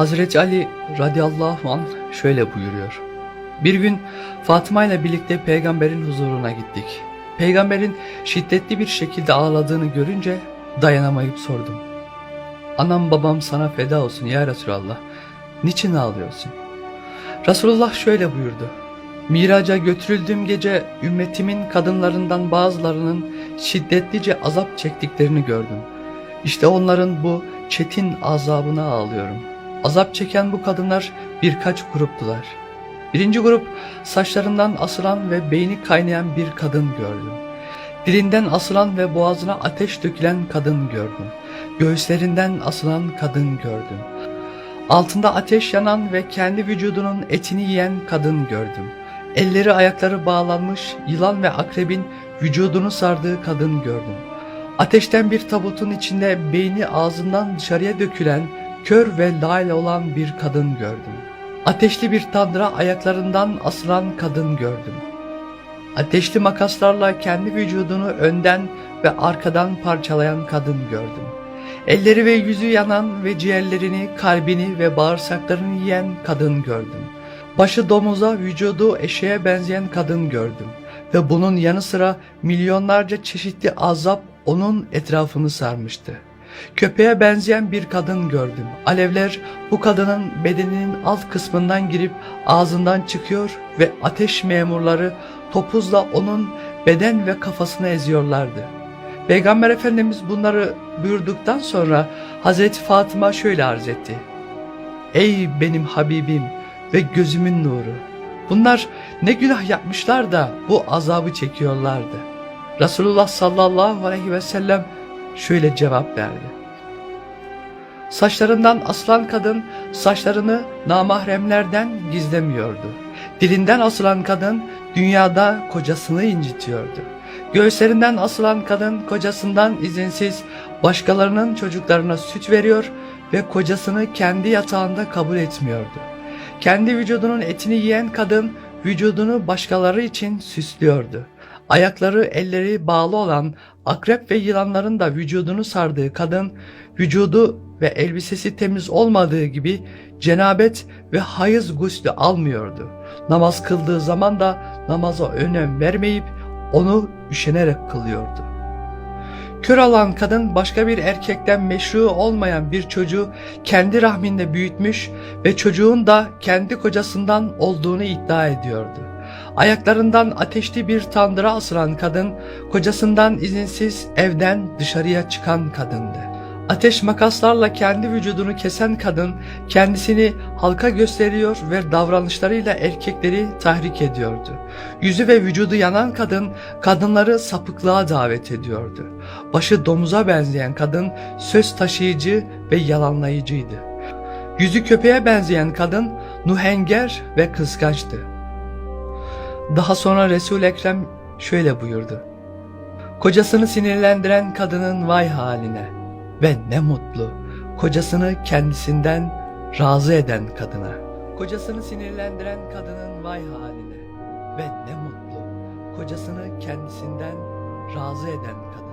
Hazreti Ali radıyallahu anh şöyle buyuruyor. Bir gün Fatıma ile birlikte peygamberin huzuruna gittik. Peygamberin şiddetli bir şekilde ağladığını görünce dayanamayıp sordum. Anam babam sana feda olsun ya Resulallah. Niçin ağlıyorsun? Resulullah şöyle buyurdu. Miraca götürüldüğüm gece ümmetimin kadınlarından bazılarının şiddetlice azap çektiklerini gördüm. İşte onların bu çetin azabına ağlıyorum. Azap çeken bu kadınlar birkaç gruptular. Birinci grup saçlarından asılan ve beyni kaynayan bir kadın gördüm. Dilinden asılan ve boğazına ateş dökülen kadın gördüm. Göğüslerinden asılan kadın gördüm. Altında ateş yanan ve kendi vücudunun etini yiyen kadın gördüm. Elleri ayakları bağlanmış yılan ve akrebin vücudunu sardığı kadın gördüm. Ateşten bir tabutun içinde beyni ağzından dışarıya dökülen kör ve lail olan bir kadın gördüm. Ateşli bir tandıra ayaklarından asılan kadın gördüm. Ateşli makaslarla kendi vücudunu önden ve arkadan parçalayan kadın gördüm. Elleri ve yüzü yanan ve ciğerlerini, kalbini ve bağırsaklarını yiyen kadın gördüm. Başı domuza, vücudu eşeğe benzeyen kadın gördüm. Ve bunun yanı sıra milyonlarca çeşitli azap onun etrafını sarmıştı. Köpeğe benzeyen bir kadın gördüm. Alevler bu kadının bedeninin alt kısmından girip ağzından çıkıyor ve ateş memurları topuzla onun beden ve kafasını eziyorlardı. Peygamber Efendimiz bunları buyurduktan sonra Hazreti Fatıma şöyle arz etti. Ey benim Habibim ve gözümün nuru! Bunlar ne günah yapmışlar da bu azabı çekiyorlardı. Resulullah sallallahu aleyhi ve sellem şöyle cevap verdi. Saçlarından asılan kadın saçlarını namahremlerden gizlemiyordu. Dilinden asılan kadın dünyada kocasını incitiyordu. Göğüslerinden asılan kadın kocasından izinsiz başkalarının çocuklarına süt veriyor ve kocasını kendi yatağında kabul etmiyordu. Kendi vücudunun etini yiyen kadın vücudunu başkaları için süslüyordu. Ayakları elleri bağlı olan akrep ve yılanların da vücudunu sardığı kadın vücudu ve elbisesi temiz olmadığı gibi cenabet ve hayız guslü almıyordu. Namaz kıldığı zaman da namaza önem vermeyip onu üşenerek kılıyordu. Kör olan kadın başka bir erkekten meşru olmayan bir çocuğu kendi rahminde büyütmüş ve çocuğun da kendi kocasından olduğunu iddia ediyordu. Ayaklarından ateşli bir tandıra asılan kadın, kocasından izinsiz evden dışarıya çıkan kadındı. Ateş makaslarla kendi vücudunu kesen kadın kendisini halka gösteriyor ve davranışlarıyla erkekleri tahrik ediyordu. Yüzü ve vücudu yanan kadın kadınları sapıklığa davet ediyordu. Başı domuza benzeyen kadın söz taşıyıcı ve yalanlayıcıydı. Yüzü köpeğe benzeyen kadın nuhenger ve kıskançtı. Daha sonra Resul Ekrem şöyle buyurdu. Kocasını sinirlendiren kadının vay haline ve ne mutlu kocasını kendisinden razı eden kadına. Kocasını sinirlendiren kadının vay haline ve ne mutlu kocasını kendisinden razı eden kadına.